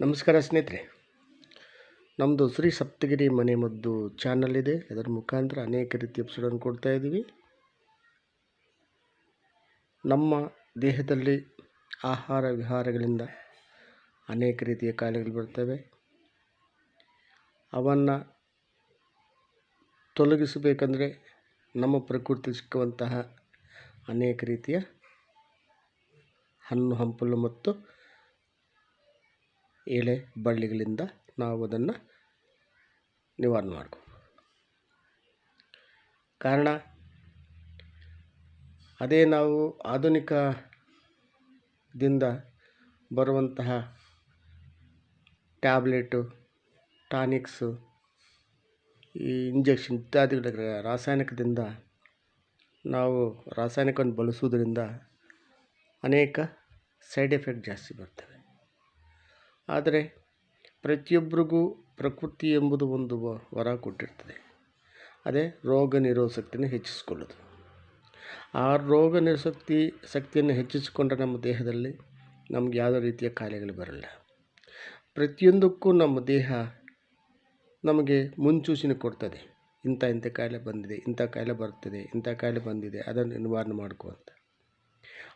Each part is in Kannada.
ನಮಸ್ಕಾರ ಸ್ನೇಹಿತರೆ. ನಮ್ಮದು ಶ್ರೀ ಸಪ್ತಗಿರಿ ಮನೆ ಮದ್ದು ಚಾನಲ್ ಇದೆ. ಅದರ ಮುಖಾಂತರ ಅನೇಕ ರೀತಿಯ ಎಪಿಸೋಡನ್ನು ಕೊಡ್ತಾ ಇದ್ದೀವಿ. ನಮ್ಮ ದೇಹದಲ್ಲಿ ಆಹಾರ ವಿಹಾರಗಳಿಂದ ಅನೇಕ ರೀತಿಯ ಕಾಯಿಲೆಗಳು ಬರ್ತವೆ. ಅವನ್ನು ತೊಲಗಿಸಬೇಕಂದ್ರೆ ನಮ್ಮ ಪ್ರಕೃತಿ ಸಿಕ್ಕುವಂತಹ ಅನೇಕ ರೀತಿಯ ಹಣ್ಣು, ಹಂಪಲು ಮತ್ತು ಎಲೆ ಬಳ್ಳಿಗಳಿಂದ ನಾವು ಅದನ್ನು ನಿವಾರಣೆ ಮಾಡ್ಕೋ ಕಾರಣ, ಅದೇ ನಾವು ಆಧುನಿಕದಿಂದ ಬರುವಂತಹ ಟ್ಯಾಬ್ಲೆಟು, ಟಾನಿಕ್ಸು, ಈ ಇಂಜೆಕ್ಷನ್ ಇತ್ಯಾದಿಗಳ ರಾಸಾಯನಿಕದಿಂದ ನಾವು ರಾಸಾಯನಿಕವನ್ನು ಬಳಸುವುದರಿಂದ ಅನೇಕ ಸೈಡ್ ಎಫೆಕ್ಟ್ ಜಾಸ್ತಿ ಬರ್ತವೆ ಆದರೆ ಪ್ರತಿಯೊಬ್ಬರಿಗೂ ಪ್ರಕೃತಿ ಎಂಬುದು ಒಂದು ವರ ಕೊಟ್ಟಿರ್ತದೆ. ಅದೇ ರೋಗ ನಿರೋಧ ಹೆಚ್ಚಿಸಿಕೊಳ್ಳೋದು ಆ ರೋಗ ನಿರೋಧಕ್ತಿ ಶಕ್ತಿಯನ್ನು ಹೆಚ್ಚಿಸಿಕೊಂಡ್ರೆ ನಮ್ಮ ದೇಹದಲ್ಲಿ ನಮ್ಗೆ ಯಾವುದೇ ರೀತಿಯ ಕಾಯಿಲೆಗಳು ಬರಲ್ಲ. ಪ್ರತಿಯೊಂದಕ್ಕೂ ನಮ್ಮ ದೇಹ ನಮಗೆ ಮುನ್ಸೂಚನೆ ಕೊಡ್ತದೆ. ಇಂಥ ಇಂಥ ಕಾಯಿಲೆ ಬಂದಿದೆ, ಇಂಥ ಕಾಯಿಲೆ ಬರ್ತದೆ, ಇಂಥ ಕಾಯಿಲೆ ಬಂದಿದೆ, ಅದನ್ನು ನಿವಾರಣೆ ಮಾಡ್ಕೋ ಅಂತ.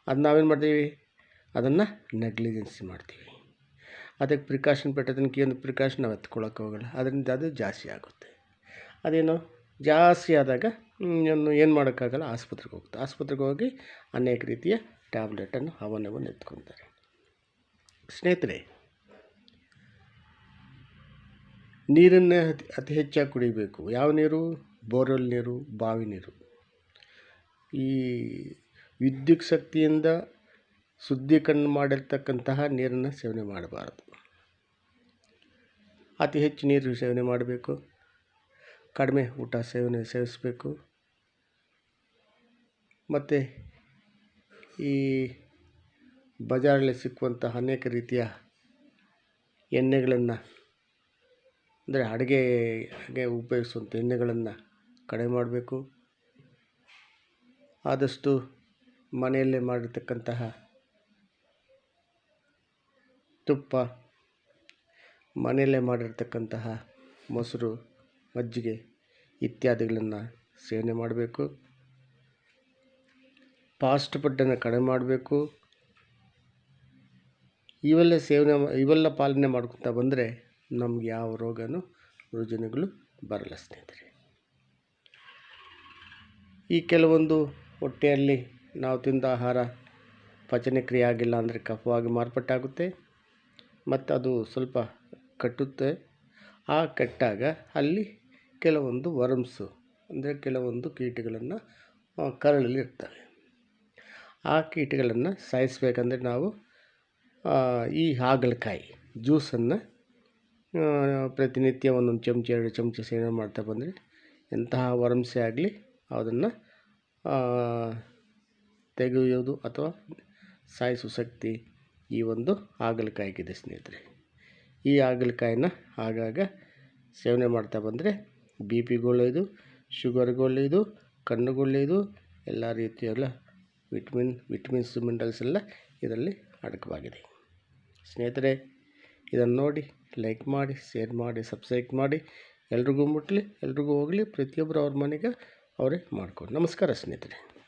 ಅದು ನಾವೇನು ಮಾಡ್ತೀವಿ? ಅದನ್ನು ನೆಗ್ಲಿಜೆನ್ಸಿ ಮಾಡ್ತೀವಿ. ಅದಕ್ಕೆ ಪ್ರಿಕಾಷನ್ ಪೆಟ್ಟೋದಕ್ಕೆ ಏನು ಪ್ರಿಕಾಷನ್ ನಾವು ಎತ್ಕೊಳ್ಳೋಕೆ ಹೋಗಲ್ಲ. ಅದರಿಂದ ಅದು ಜಾಸ್ತಿ ಆಗುತ್ತೆ. ಅದೇನು ಜಾಸ್ತಿ ಆದಾಗ ಇನ್ನು ಏನು ಮಾಡೋಕ್ಕಾಗಲ್ಲ, ಆಸ್ಪತ್ರೆಗೆ ಹೋಗುತ್ತೆ. ಆಸ್ಪತ್ರೆಗೆ ಹೋಗಿ ಅನೇಕ ರೀತಿಯ ಟ್ಯಾಬ್ಲೆಟನ್ನು ಅವನ್ನವನ್ನು ಎತ್ಕೊತಾರೆ. ಸ್ನೇಹಿತರೆ, ನೀರನ್ನು ಅತಿ ಅತಿ ಹೆಚ್ಚಾಗಿ ಕುಡಿಬೇಕು. ಯಾವ ನೀರು? ಬೋರ್ವೆಲ್ ನೀರು, ಬಾವಿ ನೀರು. ಈ ವಿದ್ಯುತ್ ಶಕ್ತಿಯಿಂದ ಶುದ್ಧೀಕರಣ ಮಾಡಿರ್ತಕ್ಕಂತಹ ನೀರನ್ನು ಸೇವನೆ ಮಾಡಬಾರದು. ಅತಿ ಹೆಚ್ಚು ನೀರು ಸೇವನೆ ಮಾಡಬೇಕು. ಕಡಿಮೆ ಊಟ ಸೇವನೆ ಸೇವಿಸಬೇಕು. ಮತ್ತು ಈ ಬಜಾರಲ್ಲಿ ಸಿಕ್ಕುವಂತಹ ಅನೇಕ ರೀತಿಯ ಎಣ್ಣೆಗಳನ್ನು, ಅಂದರೆ ಅಡುಗೆಗೆ ಉಪಯೋಗಿಸುವಂಥ ಎಣ್ಣೆಗಳನ್ನು ಕಡಿಮೆ ಮಾಡಬೇಕು. ಆದಷ್ಟು ಮನೆಯಲ್ಲೇ ಮಾಡಿರ್ತಕ್ಕಂತಹ ತುಪ್ಪ ಮನೆಯಲ್ಲೇ ಮಾಡಿರ್ತಕ್ಕಂತಹ ಮೊಸರು, ಮಜ್ಜಿಗೆ ಇತ್ಯಾದಿಗಳನ್ನು ಸೇವನೆ ಮಾಡಬೇಕು. ಫಾಸ್ಟ್ ಫುಡ್ಡನ್ನು ಕಡಿಮೆ ಮಾಡಬೇಕು. ಇವೆಲ್ಲ ಸೇವನೆ ಇವೆಲ್ಲ ಪಾಲನೆ ಮಾಡ್ಕೊತಾ ಬಂದರೆ ನಮ್ಗೆ ಯಾವ ರೋಗನೂ ರುಜಿನಗಳು ಬರಲ್ಲ ಸ್ನೇಹಿತರೆ. ಈ ಕೆಲವೊಂದು ಹೊಟ್ಟೆಯಲ್ಲಿ ನಾವು ತಿಂದ ಆಹಾರ ಪಚನಕ್ರಿಯೆ ಆಗಿಲ್ಲ ಅಂದರೆ ಕಫವಾಗಿ ಮಾರ್ಪಾಟಾಗುತ್ತೆ ಮತ್ತು ಅದು ಸ್ವಲ್ಪ ಕಟ್ಟುತ್ತೆ. ಆ ಕಟ್ಟಾಗ ಅಲ್ಲಿ ಕೆಲವೊಂದು ವರ್ಮ್ಸು, ಅಂದರೆ ಕೆಲವೊಂದು ಕೀಟಗಳನ್ನು ಕರಳಲ್ಲಿ ಇರ್ತವೆ ಆ ಕೀಟಗಳನ್ನು ಸಾಯಿಸಬೇಕಂದ್ರೆ ನಾವು ಈ ಹಾಗಲಕಾಯಿ ಜ್ಯೂಸನ್ನು ಪ್ರತಿನಿತ್ಯ ಒಂದೊಂದು ಚಮಚ, ಎರಡು ಚಮಚ ಸೇವನೆ ಮಾಡ್ತಾ ಬಂದರೆ ಎಂತಹ ವರ್ಮ್ಸೇ ಆಗಲಿ ಅದನ್ನು ತೆಗೆಯೋದು ಅಥವಾ ಸಾಯಿಸುವ ಶಕ್ತಿ ಈ ಒಂದು ಹಾಗಲಕಾಯಿಗಿದೆ ಸ್ನೇಹಿತರೆ. ಈ ಹಾಗಲಕಾಯಿನ ಆಗಾಗ ಸೇವನೆ ಮಾಡ್ತಾ ಬಂದರೆ ಬಿ ಪಿಗೆ ಒಳ್ಳೆಯದು ಶುಗರ್ಗೆ ಒಳ್ಳೆಯದು ಒಳ್ಳೆಯದು ಎಲ್ಲ ರೀತಿಯೆಲ್ಲ ವಿಟ್ಮಿನ್ ವಿಟ್ಮಿನ್ಸ್ ಮಿನರಲ್ಸ್ ಎಲ್ಲ ಇದರಲ್ಲಿ ಅಡಕವಾಗಿದೆ. ಸ್ನೇಹಿತರೆ, ಇದನ್ನು ನೋಡಿ, ಲೈಕ್ ಮಾಡಿ, ಶೇರ್ ಮಾಡಿ, ಸಬ್ಸ್ಕ್ರೈಬ್ ಮಾಡಿ, ಎಲ್ರಿಗೂ ಮುಟ್ಟಲಿ ಎಲ್ರಿಗೂ ಹೋಗಲಿ, ಪ್ರತಿಯೊಬ್ಬರು ಅವ್ರ ಮನೆಗೆ ಅವರೇ ಮಾಡ್ಕೊಂಡು. ನಮಸ್ಕಾರ ಸ್ನೇಹಿತರೆ.